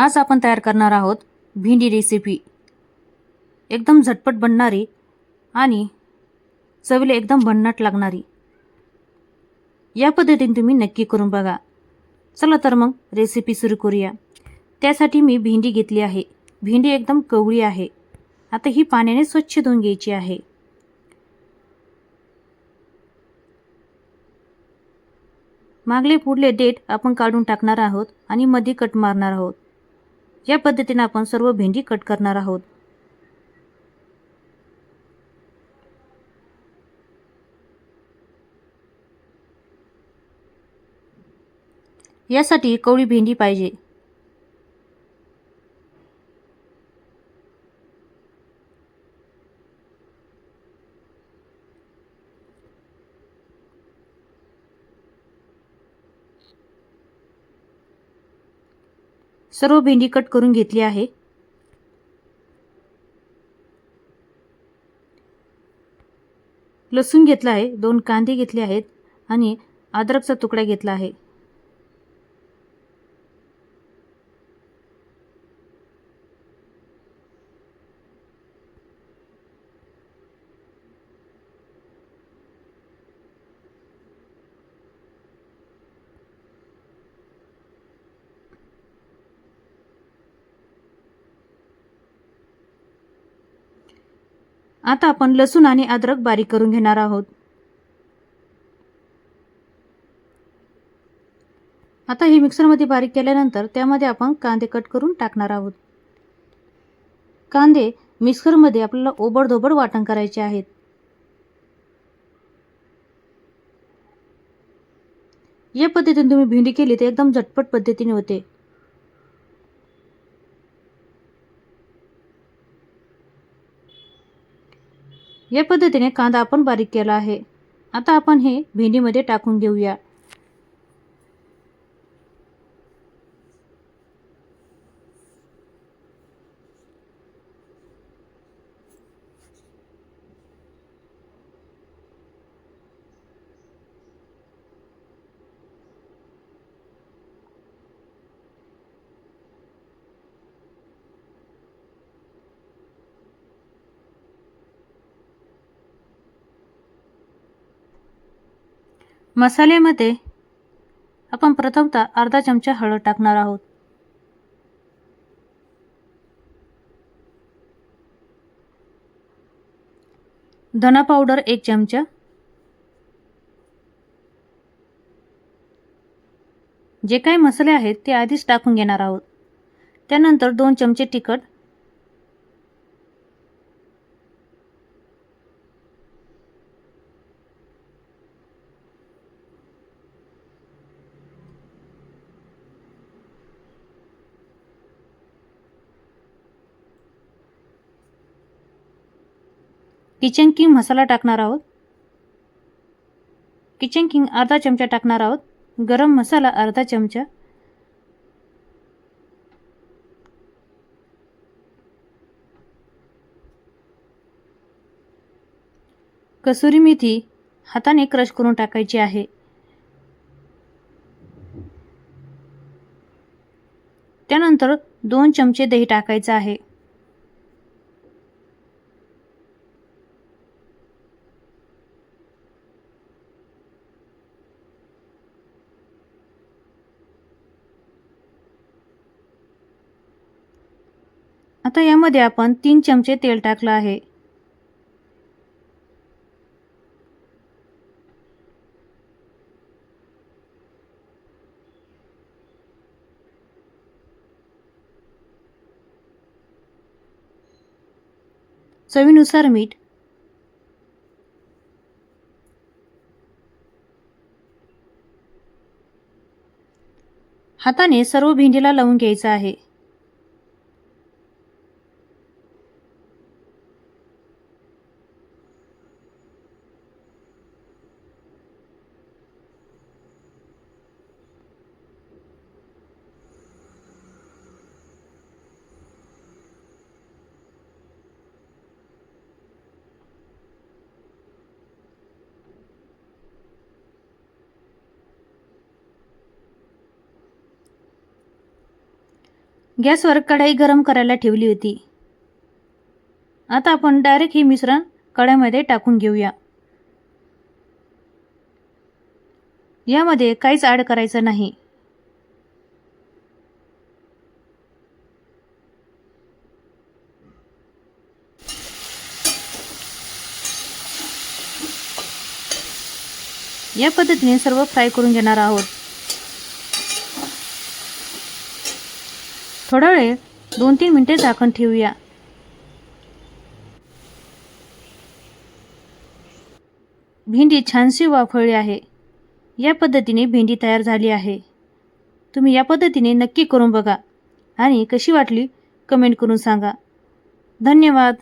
आज आपण तयार करणार आहोत भेंडी रेसिपी एकदम झटपट बनणारी आणि चवीला एकदम भन्नाट लागणारी. या पद्धतीने तुम्ही नक्की करून बघा. चला तर मग रेसिपी सुरू करूया. त्यासाठी मी भेंडी घेतली आहे. भेंडी एकदम कवळी आहे. आता ही पाण्याने स्वच्छ धुवून घ्यायची आहे. मागले पुढले देठ आपण काढून टाकणार आहोत आणि मध्ये कट मारणार आहोत. या पद्धतीने आपण सर्व भेंडी कट करणार आहोत. यासाठी कवळी भेंडी पाहिजे. सर्व भेंडी कट करून घेतली आहे. लसूण घेतला आहे दोन कांदे घेतले आहेत आणि अद्रकचा तुकडा घेतला आहे. आता आपण लसूण आणि अद्रक बारीक करून घेणार आहोत. आता हे मिक्सरमध्ये बारीक केल्यानंतर त्यामध्ये आपण कांदे कट करून टाकणार आहोत. कांदे मिक्सरमध्ये आपल्याला ओबडधोबड वाटण करायचे आहेत. या पद्धतीने तुम्ही भेंडी केली तर एकदम झटपट पद्धतीने होते. या पद्धतीने कांदा आपण बारीक केला आहे. आता आपण हे भेंडीमध्ये टाकून घेऊया. मसाल्यामध्ये आपण प्रथमतः अर्धा चमचा हळद टाकणार आहोत. धना पावडर एक चमचा. जे काही मसाले आहेत ते आधीच टाकून घेणार आहोत. त्यानंतर दोन चमचे तिखट. किचन किंग मसाला टाकणार आहोत. किचन किंग अर्धा चमचा टाकणार आहोत. गरम मसाला अर्धा चमचा. कसुरी मेथी हाताने क्रश करून टाकायची आहे. त्यानंतर दोन चमचे दही टाकायचं आहे. आता यामध्ये आपण तीन चमचे तेल टाकलं आहे. चवीनुसार मीठ. हाताने सर्व भेंडीला लावून घ्यायचं आहे. गॅसवर कढाई गरम करायला ठेवली होती. आता आपण डायरेक्ट हे मिश्रण कढईमध्ये टाकून घेऊया. यामध्ये काहीच ॲड करायचं नाही. या पद्धतीने सर्व फ्राय करून घेणार आहोत. थोडा वेळ दोन तीन मिनटे झाकण ठेवूया. भेंडी छानशी वाफळली आहे. या पद्धतीने भेंडी तयार झाली आहे. तुम्ही या पद्धतीने नक्की करून बघा आणि कशी वाटली कमेंट करून सांगा. धन्यवाद.